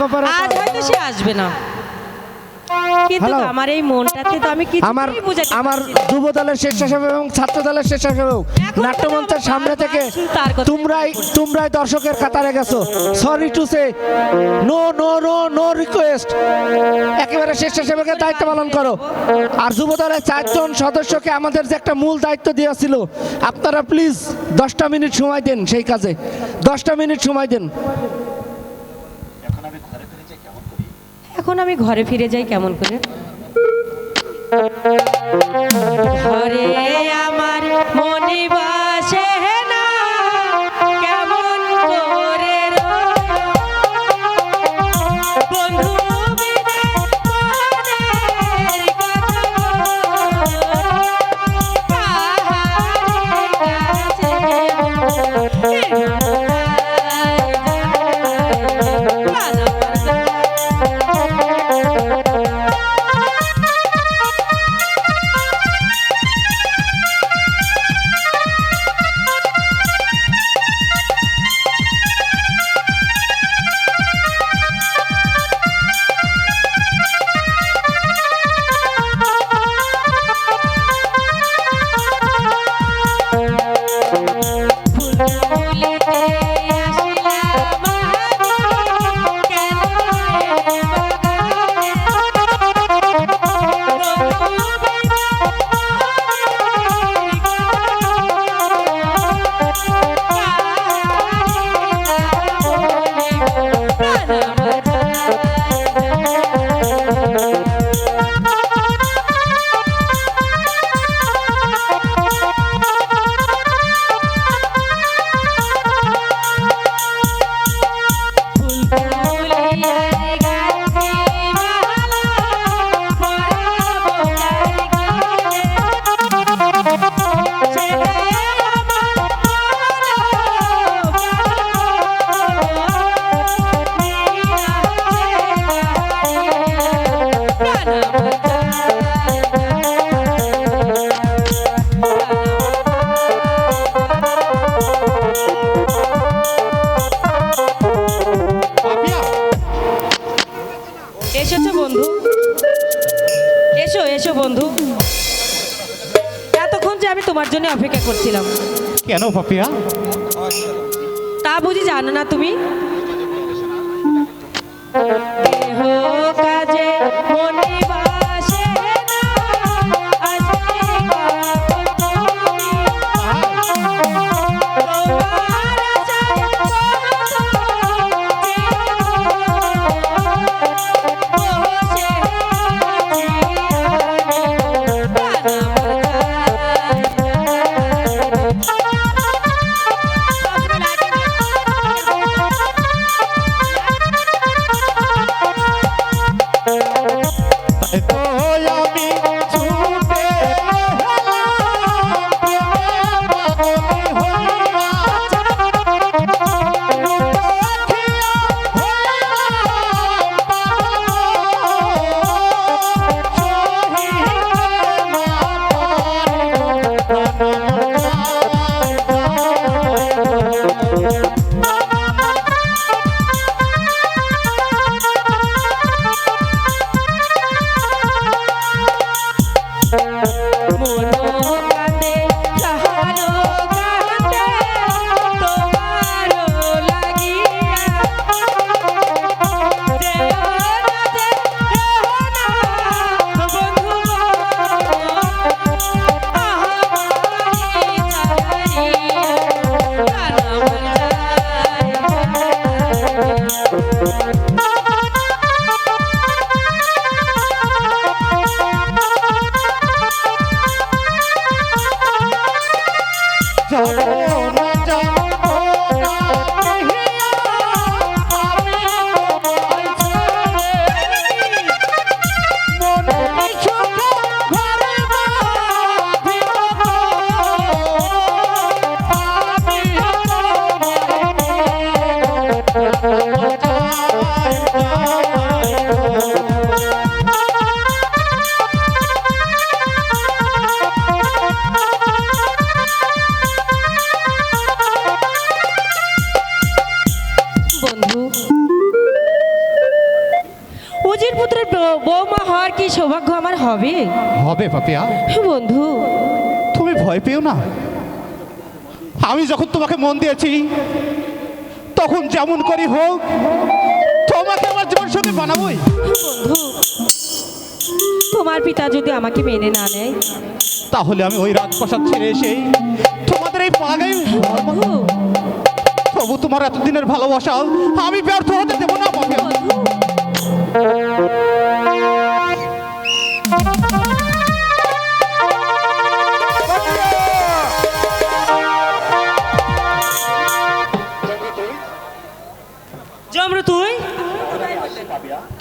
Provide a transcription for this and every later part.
Mic হয়তো সে আসবে না। কিন্তু আমার এই মনটাতে তো আমি কিছু আমার আমার যুব দলের স্বেচ্ছাসেবক এবং ছাত্র দলের স্বেচ্ছাসেবক নাট্যমঞ্চের সামনে থেকে তোমরাই তোমরাই দর্শকের কাতারে গেছো। Sorry to say no no no no request একেবারে স্বেচ্ছাসেবকের দায়িত্ব পালন করো। আর যুব দলের চারজন সদস্যকে আমাদের যে একটা মূল দায়িত্ব দেওয়া ছিল আপনারা প্লিজ দশটা মিনিট সময় দেন সেই কাজে। দশটা মিনিট সময় দেন। এখন আমি ঘরে ফিরে যাই কেমন করে? এসো এসো বন্ধু। এতক্ষণ যে আমি তোমার জন্য অপেক্ষা করছিলাম। কেন পাপিয়া? তা বুঝি জানো না তুমি? দেহ কাজে মনে মনো কাঁদে পাপিয়া। বন্ধু। তুমি ভয় পেও না। আমি যখন তোমাকে মন দিয়েছি তখন যেমন করি হোক তোমাকে আমার জীবন সঙ্গে বানাবোই। বন্ধু তোমার পিতা যদি আমাকে মেনে না নেয়? তাহলে আমি ওই রাজপ্রাসাদ ছেড়ে এসে তোমাদের এই পাগাই তবু তোমার এতদিনের ভালোবাসা আমি ব্যর্থ হতে দেবো না বন্ধু।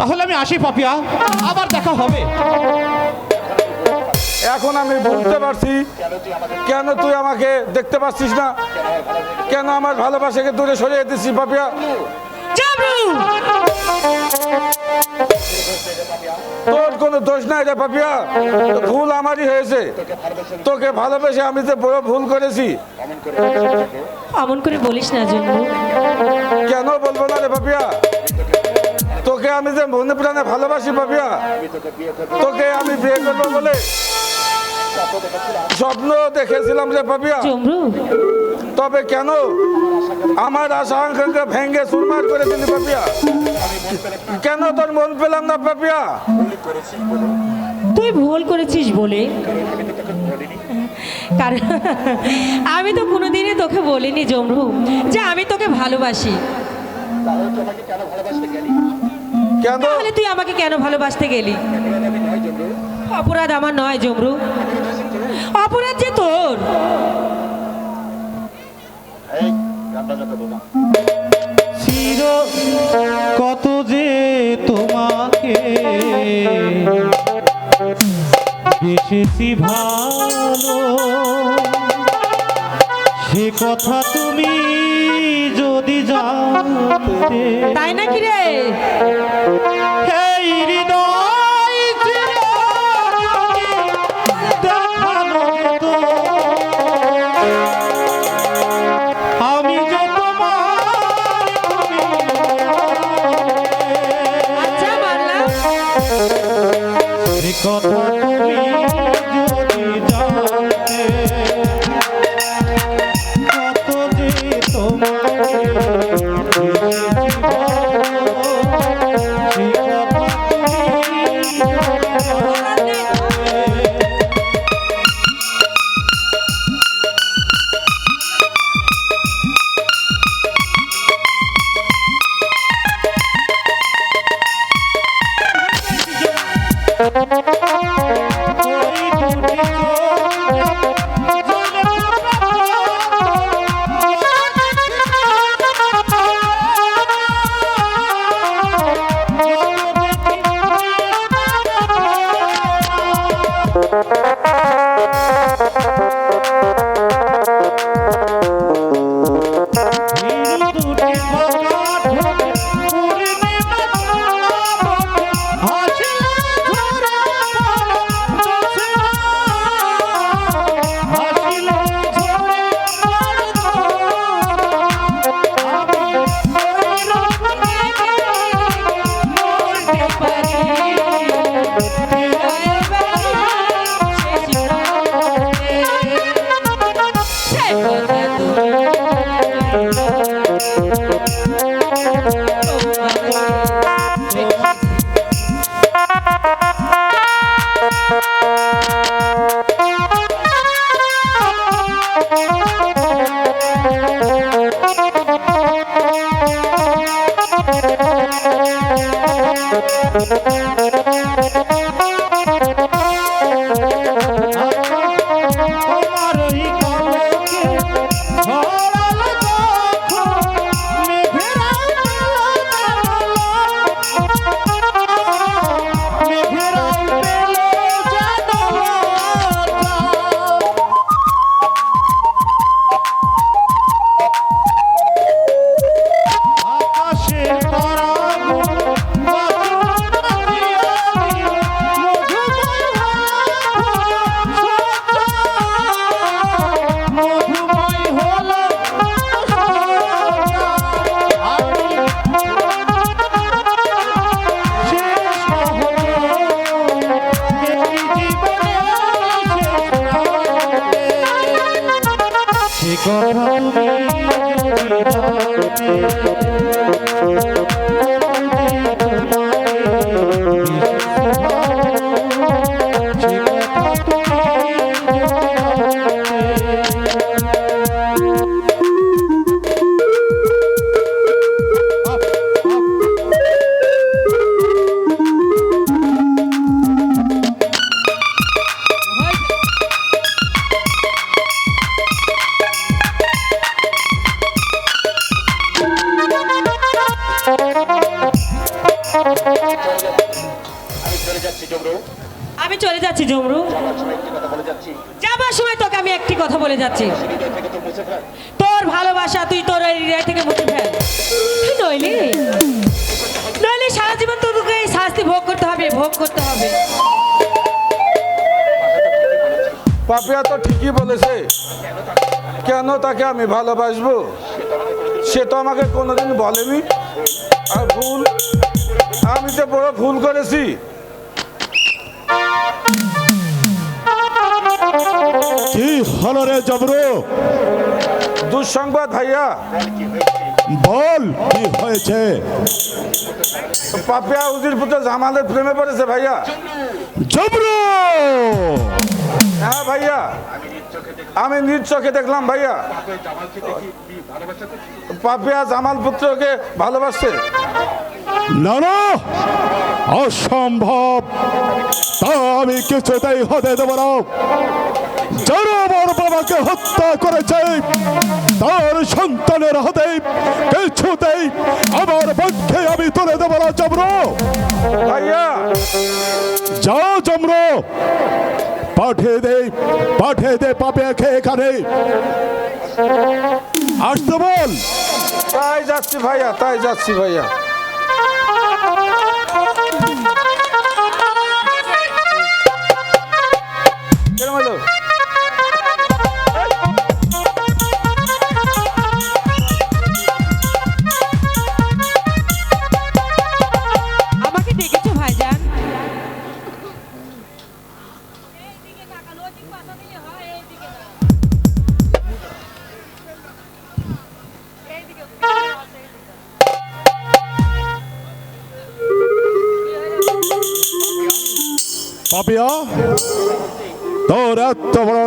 তাহলে আমি আসি পাপিয়া আবার দেখা হবে। এখন আমি বুঝতে পারছি কেন তুই আমাকে দেখতে পাচ্ছিস না? কেন আমার ভালোবাসাকে দূরে সরিয়ে দিচ্ছিস পাপিয়া তোর কোনো দোষ নাই রে পাপিয়া ভুল আমারই হয়েছে। তোকে ভালোবেসে আমি যে বড় ভুল করেছি। অমন করে বলিস না জমরু কেন বলব না রে পাপিয়া তোকে আমি যে মনে প্রাণে ভালোবাসি পাপিয়া তোকে আমি বিয়ে করব বলে স্বপ্ন দেখেছিলাম রে পাপিয়া জমরু তবে কেন? আমার আশা আকাঙ্ক্ষা ভেঙ্গে চুরমার করে দিলি পাপিয়া কেন তোর মন পেলাম না পাপিয়া তুই ভুল করেছিস বলে। কারণ আমি তো কোনোদিনই তোকে বলিনি জমরু। যে আমি তোকে ভালোবাসি। কেন তাহলে তুই আমাকে কেন ভালোবাসতে গেলি? অপরাধ আমার নয় জমরু। অপরাধ যে তোর। চির কত যে তোমাকে বেশি ভালো। সে কথা তুমি যদি জানতে তাই নাকি রে? এই পাপিয়া তো ঠিকই বলেছে। কেন তাকে আমি ভালোবাসবো? সে তো আমাকে কোনোদিন বলেনি। আর ভুল আমি তো বড় ভুল করেছি। কি হলো রে জবরু? দুঃসংবাদ ভাইয়া। বল। কি হয়েছে? পাপিয়া উজির পুত্র জামালের প্রেমে পড়েছে ভাইয়া। জবরু! হ্যাঁ ভাইয়া। আমি নিজ চোখে দেখলাম ভাইয়া। পাপিয়া জামাল পুত্রকে ভালোবাসছে। না না অসম্ভব। তা আমি কিছুতেই হতে দেব না। যারা আমার বাবাকে হত্যা করেছে তার সন্তানের হাতে কিছুতেই আমার পক্ষে আমি তুলে দেব না জবরু ভাইয়া। যা জমরো পাঠিয়ে দে পাঠিয়ে দে পাপেকে এখানে। আসতে বল। তাই যাচ্ছি ভাইয়া তাই যাচ্ছি ভাইয়া। কেরম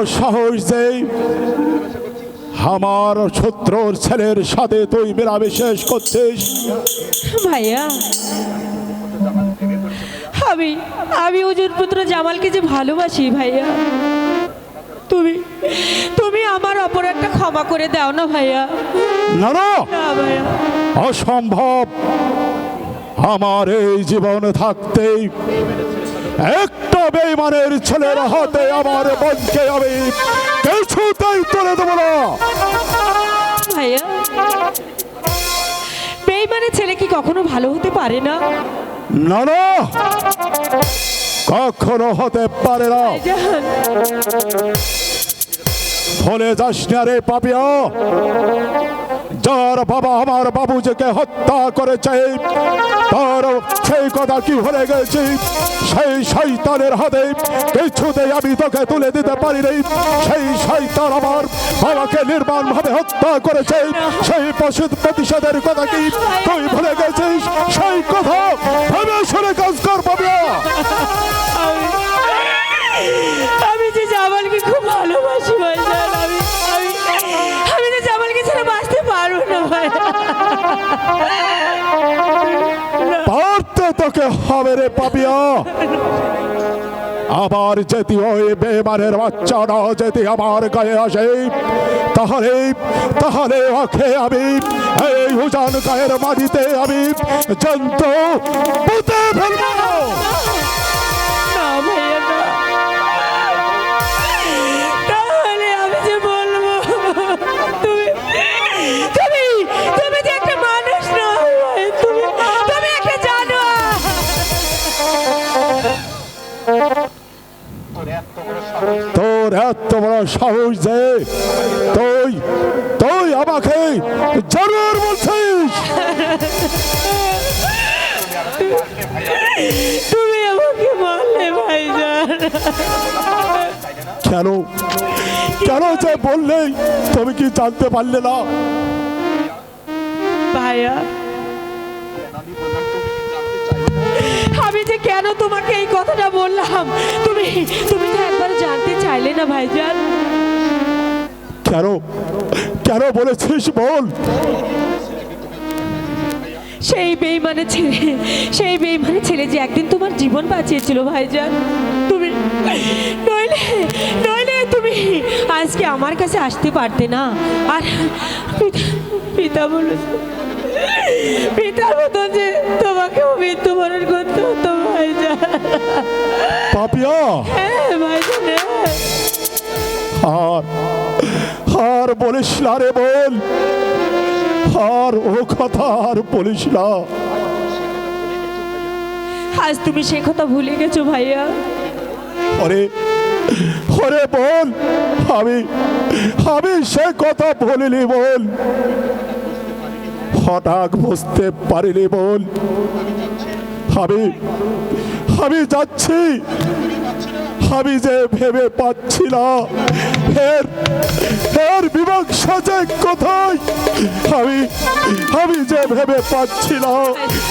সাহস যে আমার শত্রুর ছেলের সাথে তুই মেলামেশেষ করছিস। ভাইয়া আমি আমি ওজন পুত্র জামালকে যে ভালোবাসি ভাইয়া। তুমি তুমি আমার অপরাধটা ক্ষমা করে দাও না ভাইয়া। না না। না ভাইয়া। অসম্ভব। আমার এই জীবনে থাকতেই একটা বেইমানের ছেলের হাতে আমার বোনকে আমি কিছুতেই তুলে দেবো না। ভাইয়া বেইমানের ছেলে কি কখনো ভালো হতে পারে না? না না কখনো হতে পারে না। ভুলে যাস না রে পাপিয়া। যার বাবা আমার বাবুজিকে হত্যা করেছে, তার সেই কথা কি ভুলে গেছি? সেই শৈতানের হাতে কিছুতেই আমি তোকে তুলে দিতে পারি নি সেই শৈতান আমার বাবাকে নির্মাণ ভাবে হত্যা করেছে। সেই পশু প্রতিশোধের কথা কি তুই ভুলে গেছিস? সেই কথা ভেবে শুনে কাজ কর আমি যে জামালকে খুব ভালোবাসি ভাইজান পারতে তোকে হবে রে পাপিয়া। আবার যদি ওই বেমানের বাচ্চাটা যদি আমার গায়ে আসে, তাহলে তাহলে ওকে আমি এই উজান গায়ের মাটিতে আমি জন্তু পুঁতে ফেলব। এত বড় সাহস যে তুই তুই আমাকে জানোয়ার বলছিস। তুমি আমাকে মারলে ভাইজান। কেন? কেন যে বললে তুমি কি জানতে পারলে না? ভাইয়া যে কেন তোমাকে এই কথাটা বললাম? তুমি তুমি তো একবার জানতে চাইলে না ভাইজান। কেন? কেন বলেছিস বল? সেই বেইমানে ছেলে সেই বেইমানে ছেলে যে একদিন তোমার জীবন বাঁচিয়েছিল ভাইজান। তুমি নইলে নইলে তুমি আজকে আমার কাছে আসতে পারতে না। আর পিতা পিতা বলেছে পিতার মতন যে তোমাকেও মৃত্যুবরণ করতে হতো ভাইজান পাপিয়া! হ্যাঁ ভাইজান হ্যাঁ। আর আর বলিস না রে বল আর ও কথা আর বলিস না। আজ তুমি সে কথা ভুলে গেছো ভাইয়া। ওরে ওরে বল আমি আমি সে কথা বলিনি বল হঠাৎ বুঝতে পারিনি বল। আমি আমি যাচ্ছি। আমি যে ভেবে পাচ্ছি না। ফের ফের বিবংশা যে কোথায়? আমি আমি যে ভেবে পাচ্ছি না।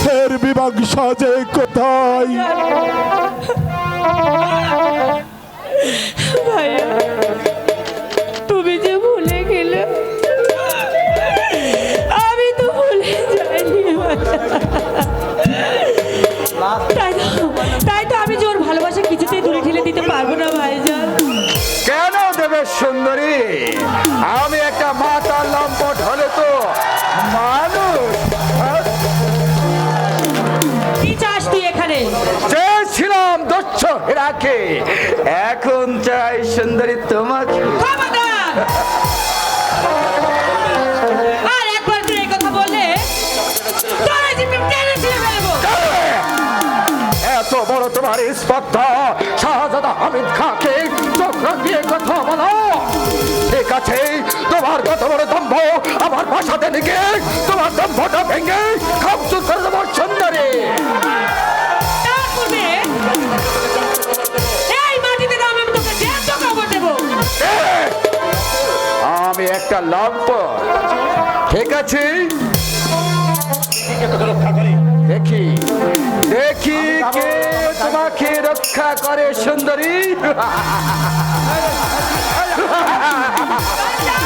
ফের বিবংশা যে কোথায়? ভাইয়া। তাই তো তাই তো আমি যে ওর ভালোবাসা কিছুতেই দূরে ঠেলে দিতে পারব না ভাইজান। কেন দেবে সুন্দরী? আমি একটা মাতার লম্পট হলে তো মানুষ? কি চাস তুই এখানে? চেয়েছিলাম দক্ষ হেরাকে এখন চাই সুন্দরী তোমাকে। আর একবার তুই কথা বললে তোর জিভে টেনে বড় তোমার স্পর্ধা শাহজাদা হামিদ খাকে চোখ রাখিয়ে কথা বলো। ঠিক আছে তোমার কত বড় দম্ভ আমার ভাষাতে লিখে তোমার দম্ভটা ভেঙে খামচুর করে দেবো সুন্দরী। আমি একটা লম্প। ঠিক আছে? দেখি দেখি কে তোমাকে রক্ষা করে সুন্দরী।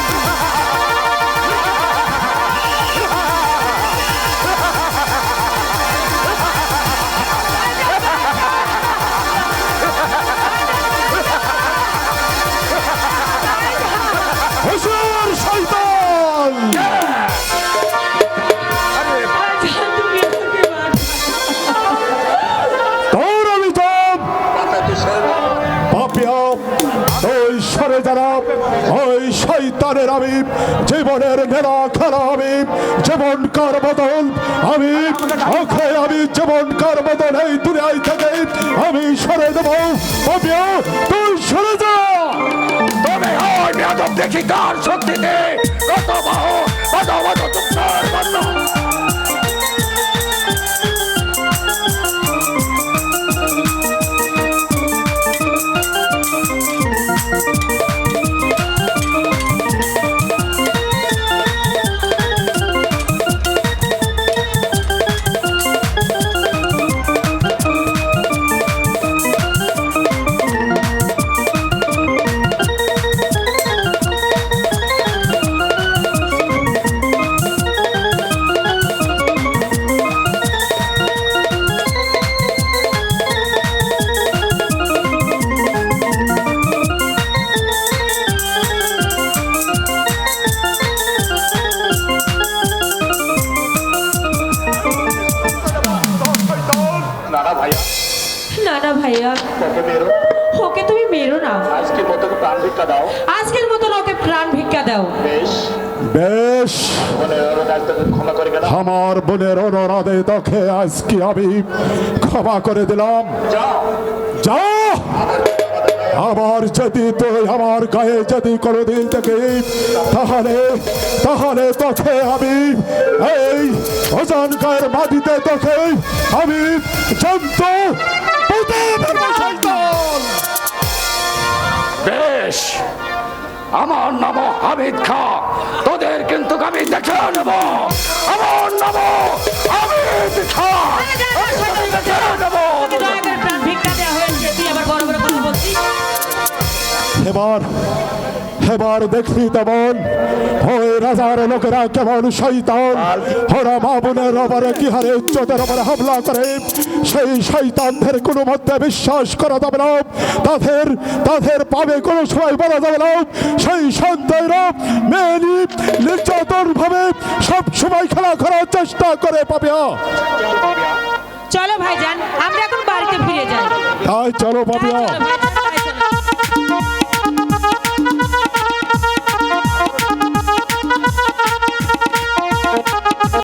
ওই সরে যারা, ওই শৈতানের আমি জীবনের মেলা খেলা আমি জীবন কার বদল। আমি ওকে আমি জীবন কার বদল এই দুনিয়ায় থেকে আমি সরে দেবো। তুই সরে যা। তবে দেখি কার শক্তিতে। কত বাহ বাধা বাধা দাও। বেশ। আমার বোনের অনুরাধে তোকে আজকে আমি ক্ষমা করে দিলাম। যা। আবার যদি তুই আমার গায়ে যদি কোনোদিন থেকে তাহলে তাহলে তোকে আমি এই অজান গায়ের মাটিতে তোকে আমি জন্তু। বেশ। আমার নাম হামিদ খা। তোদের কিন্তু আমি দেখে নেব। আমার নাম হামিদ খা। এবার এবার দেখলি তেমন। ওই রাজার লোকেরা কেমন শৈতান ওরা মা বোনের ওপরে কি হারে উচ্চতার ওপরে হামলা করে। সেই শৈতানদের কোনো মধ্যে বিশ্বাস করা যাবে না। তাদের তাদের পাবে কোনো সময় বলা যাবে না। সেই সন্তানরা মেনি নির্যাতন ভাবে সব সময় খেলা করার চেষ্টা করে পাবে। চলো ভাইজান আমরা এখন বাড়িতে ফিরে যাই। তাই চলো পাপিয়া।